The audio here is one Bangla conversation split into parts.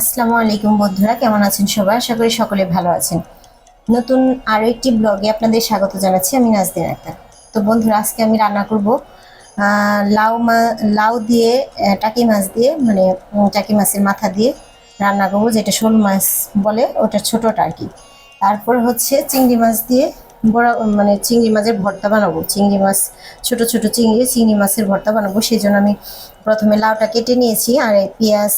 আসসালামু আলাইকুম বন্ধুরা, কেমন আছেন সবাই? আশা করি সকলে ভালো আছেন। নতুন আরও একটি ব্লগে আপনাদের স্বাগত জানাচ্ছি আমি নাজদিন আক্তার। তো বন্ধুরা, আজকে আমি রান্না করব লাউ মা, লাউ দিয়ে টাকি মাছ দিয়ে মানে টাকি মাছের মাথা দিয়ে রান্না করব, যেটা শোল মাছ বলে, ওটা ছোটোটা আর কি। তারপর হচ্ছে চিংড়ি মাছ দিয়ে বড় মানে চিংড়ি মাছের ভর্তা বানাবো। চিংড়ি মাছ, ছোট ছোট চিংড়ি চিংড়ি মাছের ভর্তা বানাবো। সেই জন্য আমি প্রথমে লাউটা কেটে নিয়েছি, আর পেঁয়াজ,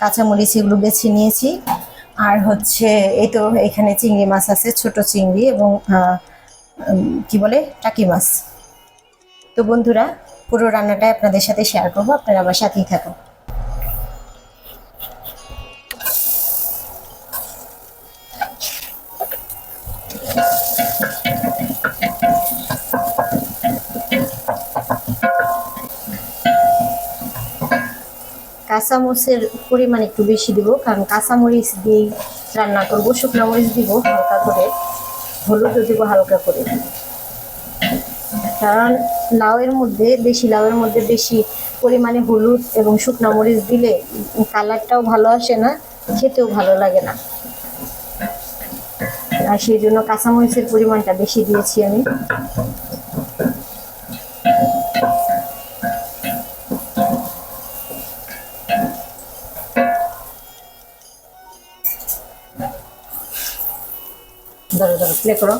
কাঁচামরিচ এগুলো বেছে নিয়েছি। আর হচ্ছে, এই তো এখানে চিংড়ি মাছ আছে, ছোট চিংড়ি এবং কি বলে? টাকি মাছ। তো বন্ধুরা, পুরো রান্নাটা আপনাদের সাথে শেয়ার করব। আপনারা আমার সাথেই থাকুন। কাঁচামরিচের পরিমাণ একটু বেশি দিব, কারণ কাঁচামরিচ দিয়েই রান্না করব, শুকনো মরিচ দিব হালকা করে, হলুদও দিব হালকা করে। কারণ লাউয়ের মধ্যে বেশি লাউয়ের মধ্যে বেশি পরিমাণে হলুদ এবং শুকনো মরিচ দিলে কালারটাও ভালো আসে না, খেতেও ভালো লাগে না। আর সেই জন্য কাঁচামরিচের পরিমাণটা বেশি দিয়েছি আমি। ধরো করো।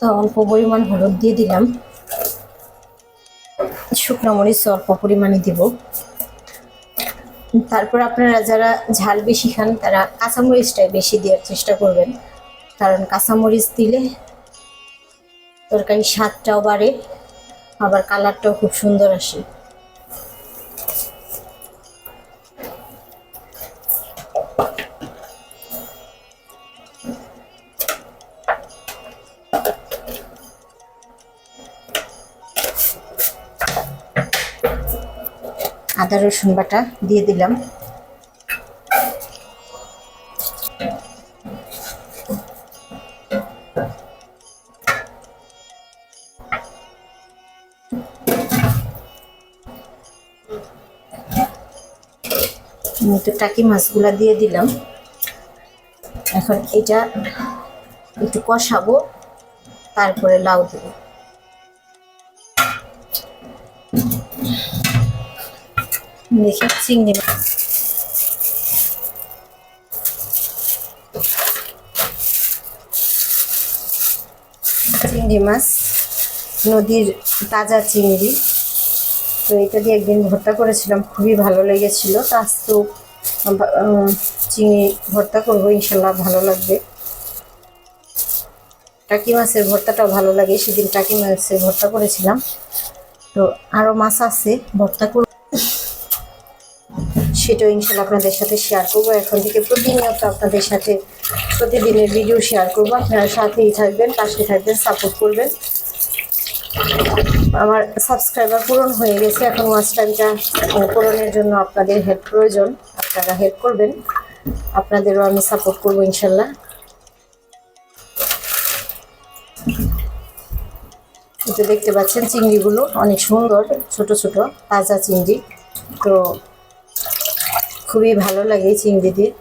তো অল্প পরিমাণ হলুদ দিয়ে দিলাম। শুকনো মরিচ অল্প পরিমাণে দিব। তারপর আপনারা যারা ঝাল বেশি খান, তারা কাঁচামরিচটাই বেশি দেওয়ার চেষ্টা করবেন। কারণ কাঁচামরিচ দিলে তরকারির স্বাদটাও বাড়ে, আবার কালারটাও খুব সুন্দর আসে। আদা, রসুন বাটা দিয়ে দিলাম। তো টাকি মাছগুলা দিয়ে দিলাম। এখন এটা একটু কষাবো, তারপরে লাউ দেবো। দেখি চিংড়ি মাছ চিংড়ি মাছ, নদীর তাজা চিংড়ি। তো এটা দিয়ে একদিন ভর্তা করেছিলাম, খুবই ভালো লেগেছিল। তো আজকেও চিংড়ি ভর্তা করব, ইনশাল্লাহ ভালো লাগবে। টাকি মাছের ভর্তাটাও ভালো লাগে, সেদিন টাকি মাছের ভর্তা করেছিলাম। তো আরও মাছ আছে, ভর্তা করব। সেটাও ইনশাল্লাহ আপনাদের সাথে শেয়ার করব। এখন থেকে প্রতিনিয়ত আপনাদের সাথে প্রতিদিনের ভিডিও শেয়ার করব। আপনারা সাথেই থাকবেন, পাশে থাকবেন সাপোর্ট করবেন। আমার সাবস্ক্রাইবার পূরণ হয়ে গেছে। এখন ওয়াচ টাইমটা পূরণের জন্য আপনাদের হেল্প প্রয়োজন। আপনারা হেল্প করবেন। আপনাদেরও আমি সাপোর্ট করব ইনশাল্লাহ। দেখতে পাচ্ছেন, চিংড়িগুলো অনেক সুন্দর, ছোট ছোট, তাজা চিংড়ি। তো খুবই ভালো লাগে চিংড়ি দিয়ে।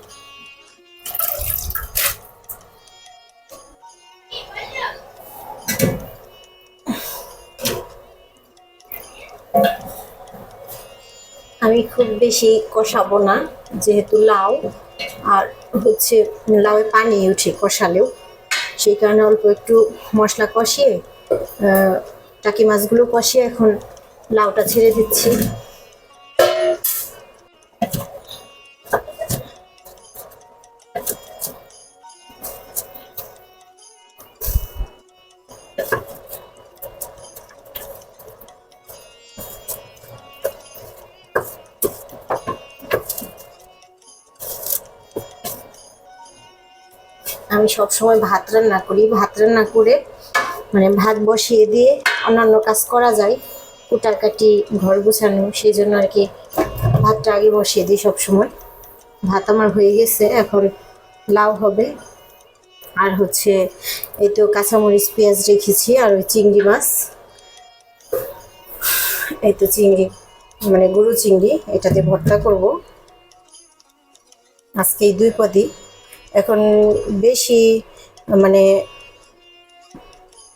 আমি খুব বেশি কষাবো না, যেহেতু লাউ আর হচ্ছে লাউয়ে পানি উঠে কষালেও। সেই কারণে অল্প একটু মশলা কষিয়ে টাকি মাছগুলো কষিয়ে এখন লাউটা ছেড়ে দিচ্ছি। আমি সব সময় ভাত রান্না করি। ভাত রান্না করে মানে ভাত বসিয়ে দিয়ে অন্যান্য কাজ করা যায়, কুটাকাটি, ঘর গুছানো সেই জন্য আর কি ভাতটা আগে বসিয়ে দিই সবসময়। ভাত আমার হয়ে গেছে, এখন লাউ হবে। আর হচ্ছে এই তো কাঁচামরিচ, পেঁয়াজ রেখেছি আর ওই চিংড়ি মাছ। এই তো চিংড়ি মানে গরু চিংড়ি, এটাতে ভর্তা করব। আজকে এই দুই পদই। এখন বেশি মানে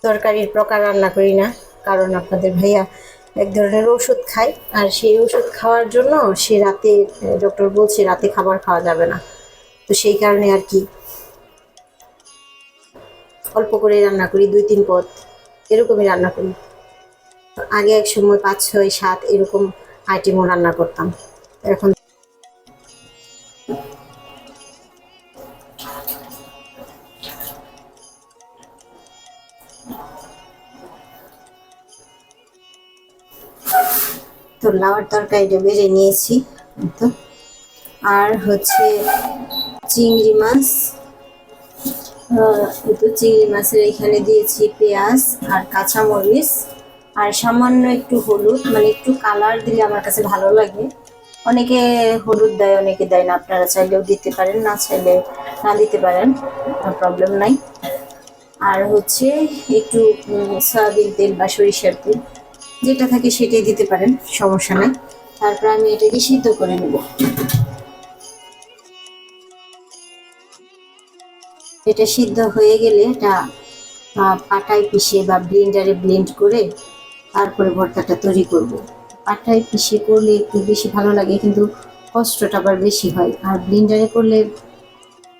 তরকারির প্রকার রান্না করি না, কারণ আপনাদের ভাইয়া এক ধরনের ওষুধ খায়, আর সেই ওষুধ খাওয়ার জন্য সে রাতে ডক্টর বলছে রাতে খাবার খাওয়া যাবে না। তো সেই কারণে আর কি অল্প করে রান্না করি, দুই তিন পদ, এরকমই রান্না করি। আগে এক সময় পাঁচ, ছয়, সাত এরকম আইটেমও রান্না করতাম। এখন তো লাউর তরকারিটা বেড়ে নিয়েছি তো। আর হচ্ছে চিংড়ি মাছ। তো চিংড়ি মাছের এখানে দিয়েছি পেঁয়াজ আর কাঁচামরিচ। আর সামান্য একটু হলুদ মানে একটু কালার দিলে আমার কাছে ভালো লাগে। অনেকে হলুদ দেয়, অনেকে দেয় না। আপনারা চাইলেও দিতে পারেন, না চাইলে না দিতে পারেন প্রবলেম নাই। আর হচ্ছে একটু সয়াবিন তেল বা সরিষার তেল। যেটা থাকে সেটাই দিতে পারেন, সমস্যা নেই। তারপর আমি এটাকে সিদ্ধ করে নেব। এটা সিদ্ধ হয়ে গেলে এটা পাটায় পিষে বা ব্লেন্ডারে ব্লেন্ড করে তারপরে ভর্তাটা তৈরি করব। পাটায় পিষে করলে একটু বেশি ভালো লাগে, কিন্তু কষ্টটা আবার বেশি হয়। আর ব্লেন্ডারে করলে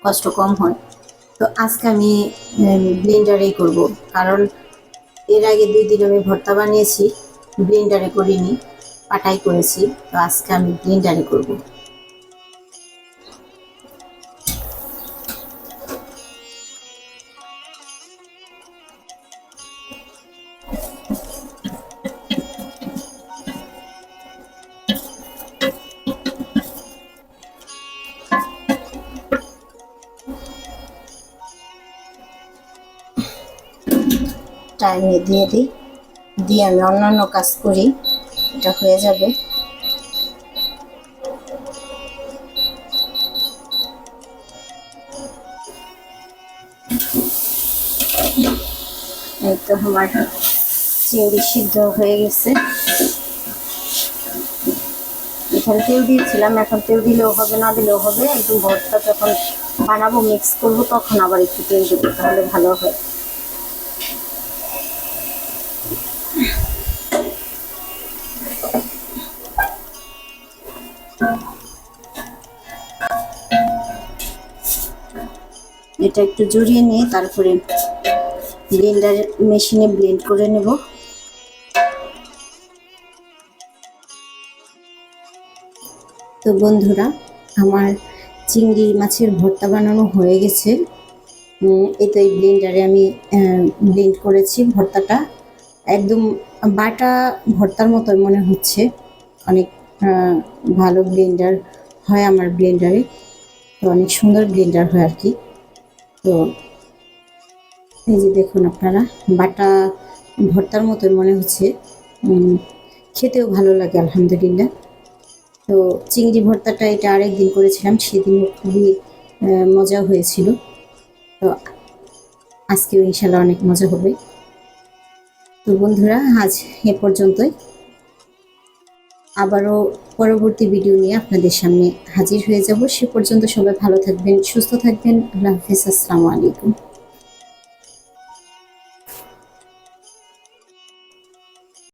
কষ্ট কম হয়। তো আজকে আমি ব্লেন্ডারেই করব। কারণ এর আগে দুই দিন আমি ভর্তা বানিয়েছি। ব্লেন্ডারে করিনি পাটাই করেছি তো আজকে আমি ব্লেন্ডারে করব। টাইমে দিয়ে দিই। দিয়ে আমি অন্যান্য কাজ করি, এটা হয়ে যাবে। এই তো আমার চিংড়ি সিদ্ধ হয়ে গেছে। এখানে তেল দিয়েছিলাম, এখন তেল দিলেও হবে, না দিলেও হবে। একদম ভর্তা যখন বানাবো মিক্স করব, তখন আবার একটু তেল দেবো, তাহলে ভালো হয়। এটা একটু জড়িয়ে নিয়ে তারপরে ব্লেন্ডার মেশিনে ব্লেন্ড করে নেব। তো বন্ধুরা, আমার চিংড়ি মাছের ভর্তা বানানো হয়ে গেছে। এই তো এই ব্লেন্ডারে আমি ব্লেন্ড করেছি ভর্তাটা। একদম বাটা ভর্তার মতোই মনে হচ্ছে। অনেক ভালো ব্লেন্ডার হয় আমার ব্লেন্ডারে তো অনেক সুন্দর ব্লেন্ডার হয় আর কি। তো এই যে দেখুন আপনারা, বাটা ভর্তার মতো মনে হচ্ছে। খেতেও ভালো লাগে, আলহামদুলিল্লাহ। তো চিংড়ি ভর্তাটা এটা আরেক দিন করেছিলাম সেদিনও খুবই মজা হয়েছিল। তো আজকেও ইনশাল্লাহ অনেক মজা হবে। তো বন্ধুরা, আজ এ পর্যন্তই। আবারও পরবর্তী ভিডিও নিয়ে আপনাদের সামনে হাজির হয়ে যাব। সে পর্যন্ত সবাই ভালো থাকবেন, সুস্থ থাকবেন। আল্লাহ হাফিজ, আসসালামু আলাইকুম।